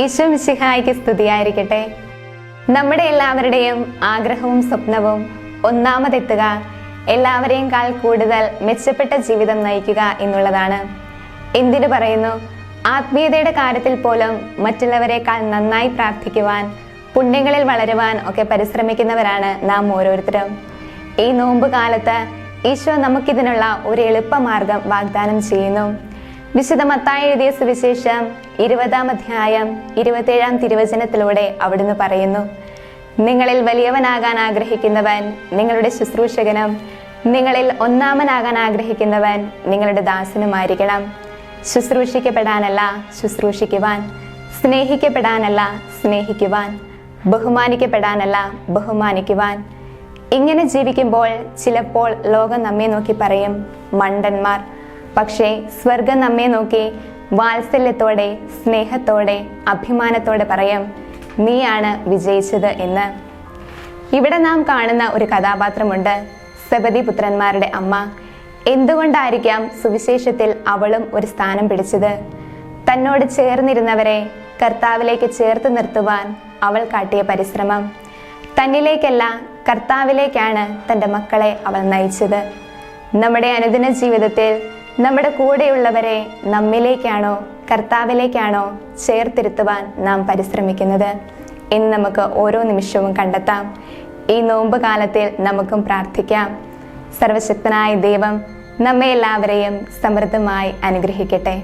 ഈശോ മിശിഹായിക്ക് സ്തുതിയായിരിക്കട്ടെ. നമ്മുടെ എല്ലാവരുടെയും ആഗ്രഹവും സ്വപ്നവും ഒന്നാമതെത്തുക എല്ലാവരെയും കാൾ കൂടുതൽ മെച്ചപ്പെട്ട ജീവിതം നയിക്കുക എന്നുള്ളതാണ്. എന്തിനു പറയുന്നു? ആത്മീയതയുടെ കാര്യത്തിൽ പോലും മറ്റുള്ളവരെക്കാൾ നന്നായി പ്രാർത്ഥിക്കുവാൻ പുണ്യങ്ങളിൽ വളരുവാൻ ഒക്കെ പരിശ്രമിക്കുന്നവരാണ് നാം ഓരോരുത്തരും. ഈ നോമ്പ് കാലത്ത് ഈശോ നമുക്കിതിനുള്ള ഒരു എളുപ്പമാർഗം വാഗ്ദാനം ചെയ്യുന്നു. വിശുദ്ധ മത്തായി എഴുതിയ സുവിശേഷം ഇരുപതാം അധ്യായം ഇരുപത്തേഴാം തിരുവചനത്തിലൂടെ അവിടുന്ന് പറയുന്നു. നിങ്ങളിൽ വലിയവനാകാൻ ആഗ്രഹിക്കുന്നവൻ നിങ്ങളുടെ ശുശ്രൂഷകനും നിങ്ങളിൽ ഒന്നാമനാകാൻ ആഗ്രഹിക്കുന്നവൻ നിങ്ങളുടെ ദാസനുമായിരിക്കണം. ശുശ്രൂഷിക്കപ്പെടാനല്ല ശുശ്രൂഷിക്കുവാൻ സ്നേഹിക്കപ്പെടാനല്ല സ്നേഹിക്കുവാൻ ബഹുമാനിക്കപ്പെടാനല്ല ബഹുമാനിക്കുവാൻ. ഇങ്ങനെ ജീവിക്കുമ്പോൾ ചിലപ്പോൾ ലോകം നമ്മെ നോക്കി പറയും മണ്ടന്മാർ പക്ഷേ സ്വർഗം നമ്മെ നോക്കി വാത്സല്യത്തോടെ സ്നേഹത്തോടെ അഭിമാനത്തോടെ പറയും നീയാണ് വിജയിച്ചത് എന്ന്. ഇവിടെ നാം കാണുന്ന ഒരു കഥാപാത്രമുണ്ട് സബതി പുത്രന്മാരുടെ അമ്മ. എന്തുകൊണ്ടായിരിക്കാം സുവിശേഷത്തിൽ അവളും ഒരു സ്ഥാനം പിടിച്ചത്? തന്നോട് ചേർന്നിരുന്നവരെ കർത്താവിലേക്ക് ചേർത്ത് നിർത്തുവാൻ അവൾ കാട്ടിയ പരിശ്രമം. തന്നിലേക്കല്ല കർത്താവിലേക്കാണ് തന്റെ മക്കളെ അവൾ നയിച്ചത്. നമ്മുടെ അനുദിന ജീവിതത്തിൽ നമ്മുടെ കൂടെയുള്ളവരെ നമ്മിലേക്കാണോ കർത്താവിലേക്കാണോ ചേർത്തിരുത്തുവാൻ നാം പരിശ്രമിക്കുന്നത്? ഇന്ന് നമുക്ക് ഓരോ നിമിഷവും കണ്ടെത്താം. ഈ നോമ്പ് കാലത്തിൽ നമുക്കും പ്രാർത്ഥിക്കാം. സർവശക്തനായ ദൈവം നമ്മെ എല്ലാവരെയും സമൃദ്ധമായി അനുഗ്രഹിക്കട്ടെ.